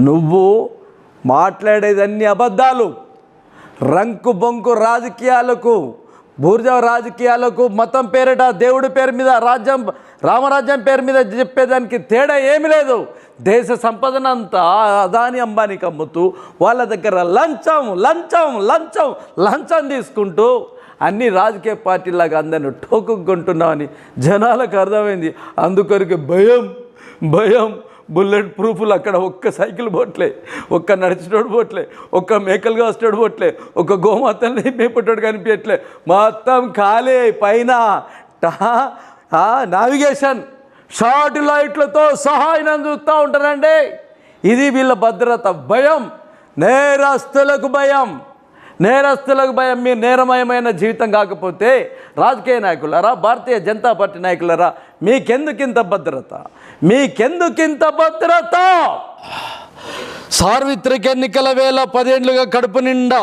నువ్వు మాట్లాడేదన్నీ అబద్ధాలు. రంకు బొంకు రాజకీయాలకు బూర్జా రాజకీయాలకు మతం పేరిట దేవుడి పేరు మీద రాజ్యం రామరాజ్యం పేరు మీద చెప్పేదానికి తేడా ఏమీ లేదు. దేశ సంపదనంతా అదాని అంబానీకి అమ్ముతూ వాళ్ళ దగ్గర లంచం లంచం లంచం లంచం తీసుకుంటూ అన్ని రాజకీయ పార్టీలాగా అందరిని టోకుకుంటున్నామని జనాలకు అర్థమైంది. అందుకొరకు భయం భయం బుల్లెట్ ప్రూఫ్లు అక్కడ ఒక్క సైకిల్ పోట్లే ఒక్క నడిచినోడు పోట్లే ఒక్క మేకలు కాస్తాడు పోట్లే ఒక్క గోమాతల్ని మేపటోడు కనిపించట్లే. మొత్తం ఖాళీ పైన నావిగేషన్. షార్ట్ లైట్లతో సహాయం చూస్తూ ఉంటారండి. ఇది వీళ్ళ భద్రత భయం నేరస్తులకు భయం. నేరస్తులకు భయం మీ నేరమయమైన జీవితం కాకపోతే రాజకీయ నాయకులరా భారతీయ జనతా పార్టీ నాయకులరా మీకెందుకింత భద్రత? మీకెందుకింత భద్రత? సార్వత్రిక ఎన్నికల వేళ పదేండ్లుగా కడుపు నిండా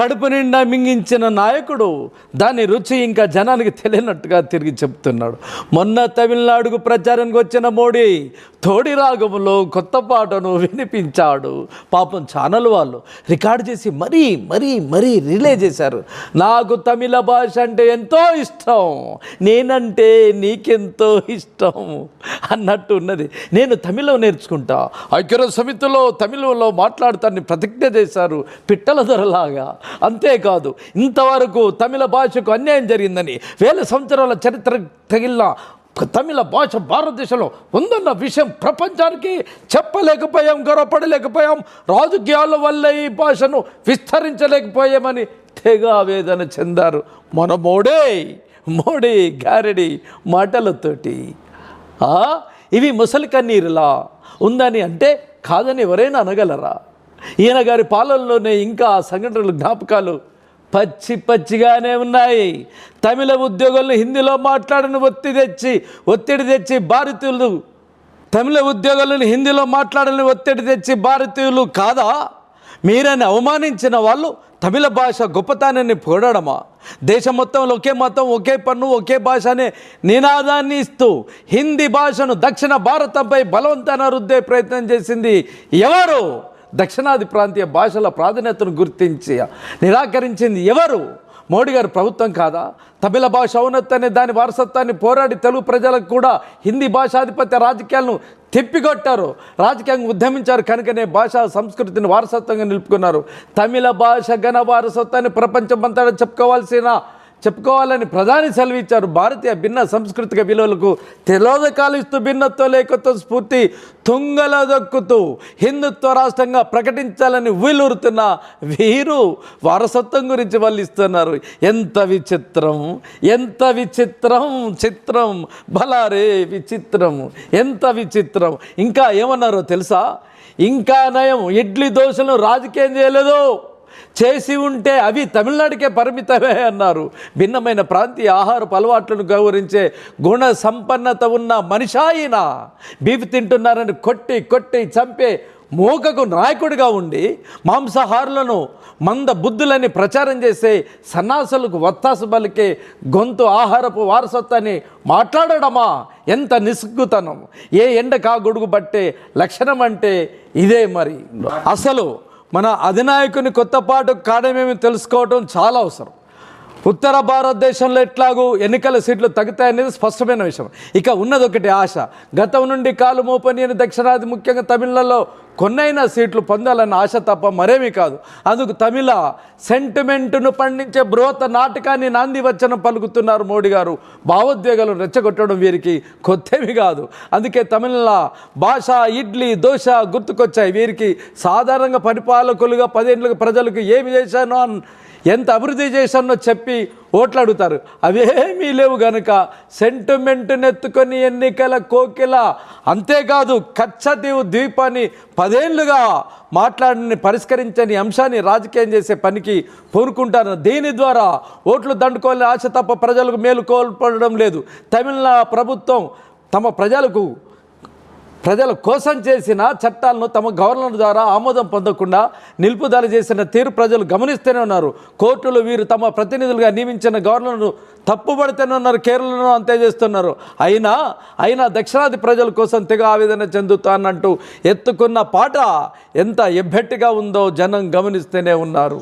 కడుపు నిండా మింగించిన నాయకుడు దాని రుచి ఇంకా జనానికి తెలియనట్టుగా తిరిగి చెప్తున్నాడు. మొన్న తమిళనాడుకు ప్రచారానికి వచ్చిన మోడీ తోడి రాగములో కొత్త పాటను వినిపించాడు. పాపం ఛానల్ వాళ్ళు రికార్డ్ చేసి మరీ మరీ మరీ రిలే చేశారు. నాకు తమిళ భాష అంటే ఎంతో ఇష్టం. నేనంటే నీకెంతో ఇష్టం అన్నట్టు ఉన్నది. నేను తమిళం నేర్చుకుంటా. ఐక్యరాజ్య సమితిలో తమిళంలో మాట్లాడతాన్ని ప్రతిజ్ఞ చేశారు. పిట్టల ధరలాగా. అంతేకాదు ఇంతవరకు తమిళ భాషకు అన్యాయం జరిగిందని వేల సంవత్సరాల చరిత్ర తగిలిన తమిళ భాష భారతదేశంలో ఉందన్న విషయం ప్రపంచానికి చెప్పలేకపోయాం గొడవపడలేకపోయాం. రాజకీయాల వల్ల ఈ భాషను విస్తరించలేకపోయామని తెగ ఆవేదన చెందారు మన మోడే. మోడీ గారడి మాటలతోటి. ఆ, ఇవి ముసలి కన్నీరులా? ఉందని అంటే కాదని ఎవరైనా అనగలరా? ఈయన గారి పాలనలోనే ఇంకా ఆ సంఘటనలు జ్ఞాపకాలు పచ్చి పచ్చిగానే ఉన్నాయి. తమిళ ఉద్యోగులను హిందీలో మాట్లాడని ఒత్తిడి తెచ్చి ఒత్తిడి తెచ్చి భారతీయులు తమిళ ఉద్యోగులను హిందీలో మాట్లాడని ఒత్తిడి తెచ్చి భారతీయులు కాదా? మీరని అవమానించిన వాళ్ళు తమిళ భాష గొప్పతనాన్ని పొగడమా దేశం మొత్తంలో ఒకే మతం ఒకే పన్ను ఒకే భాష అనే నినాదాన్ని ఇస్తూ హిందీ భాషను దక్షిణ భారతంపై బలవంతాన రుద్దే ప్రయత్నం చేసింది ఎవరు? దక్షిణాది ప్రాంతీయ భాషల ప్రాధాన్యతను గుర్తించి నిరాకరించింది ఎవరు? మోడీ గారు ప్రభుత్వం కాదా? తమిళ భాష ఔన్నత్యాన్ని దాని వారసత్వాన్ని పోరాడి తెలుగు ప్రజలకు కూడా హిందీ భాషాధిపత్య రాజకీయాలను తిప్పికొట్టారు. రాజకీయంగా ఉద్యమించారు కనుకనే భాషా సంస్కృతిని వారసత్వంగా నిలుపుకున్నారు. తమిళ భాష ఘన వారసత్వాన్ని ప్రపంచమంతటా చెప్పుకోవాల్సిన చెప్పుకోవాలని ప్రధాని సెలవిచ్చారు. భారతీయ భిన్న సాంస్కృతిక విలువలకు తిలోదకాలు ఇస్తూ భిన్నత్వ లేఖతో స్ఫూర్తి తుంగల దక్కుతూ హిందుత్వ రాష్ట్రంగా ప్రకటించాలని వీలూరుతున్న వీరు వారసత్వం గురించి వాళ్ళు ఇస్తున్నారు ఎంత విచిత్రం ఎంత విచిత్రం చిత్రం బలారే విచిత్రం ఎంత విచిత్రం. ఇంకా ఏమన్నారో తెలుసా? ఇంకా నయం ఇడ్లీ దోశలను రాజకీయం చేయలేదు. చేసి ఉంటే అవి తమిళనాడుకే పరిమితమే అన్నారు. భిన్నమైన ప్రాంతీయ ఆహారపు అలవాట్లను గౌరవించే గుణ సంపన్నత ఉన్న మనిషి ఆయన. బీఫ్ తింటున్నారని కొట్టి కొట్టి చంపే మూకకు నాయకుడిగా ఉండి మాంసాహారులను మంద బుద్ధులని ప్రచారం చేసే సన్నాసులకు వత్తాసు బలికే గొంతు ఆహారపు వారసత్వాన్ని మాట్లాడడమా? ఎంత నిస్గుతనం ఏ ఎండ గొడుగు పట్టే లక్షణం అంటే ఇదే మరి. అసలు మన అధినాయకుని కొత్త పాటు కారణమేమి తెలుసుకోవడం చాలా అవసరం. ఉత్తర భారతదేశంలో ఎట్లాగూ ఎన్నికల సీట్లు తగ్గుతాయనేది స్పష్టమైన విషయం. ఇక ఉన్నది ఒకటి ఆశ. గతం నుండి కాలు మోపని అని దక్షిణాది ముఖ్యంగా తమిళలో కొన్నైనా సీట్లు పొందాలన్న ఆశ తప్ప మరేమీ కాదు. అందుకు తమిళ సెంటిమెంటును పండించే బృహత నాటకాన్ని నాంది పలుకుతున్నారు మోడీ గారు. భావోద్వేగాలు రెచ్చగొట్టడం వీరికి కొత్తవి కాదు. అందుకే తమిళ భాష ఇడ్లీ దోశ గుర్తుకొచ్చాయి. వీరికి సాధారణంగా పరిపాలకులుగా పదేళ్ళకి ప్రజలకు ఏమి చేశానో ఎంత అభివృద్ధి చేశానో చెప్పి ఓట్లు అడుగుతారు అవేమీ లేవు గనుక సెంటిమెంట్ నెత్తుకొని ఎన్నికల కోకిల. అంతేకాదు కచ్చదీవు ద్వీపాన్ని పదేళ్ళుగా మాట్లాడని పరిష్కరించని అంశాన్ని రాజకీయం చేసే పనికి పూనుకుంటారు. దీని ద్వారా ఓట్లు దండుకోవాలని ఆశ తప్ప ప్రజలకు మేలు కోల్పడడం లేదు. తమిళనాడు ప్రభుత్వం తమ ప్రజలకు ప్రజల కోసం చేసిన చట్టాలను తమ గవర్నర్ ద్వారా ఆమోదం పొందకుండా నిలుపుదల చేసిన తీరు ప్రజలు గమనిస్తూనే ఉన్నారు. కోర్టులు వీరు తమ ప్రతినిధులుగా నియమించిన గవర్నర్ను తప్పుబడితేనే ఉన్నారు కేరళను అంతే చేస్తున్నారు. అయినా అయినా దక్షిణాది ప్రజల కోసం తెగ ఆవేదన చెందుతానంటూ ఎత్తుకున్న పాట ఎంత ఎబ్బెట్టిగా ఉందో జనం గమనిస్తూనే ఉన్నారు.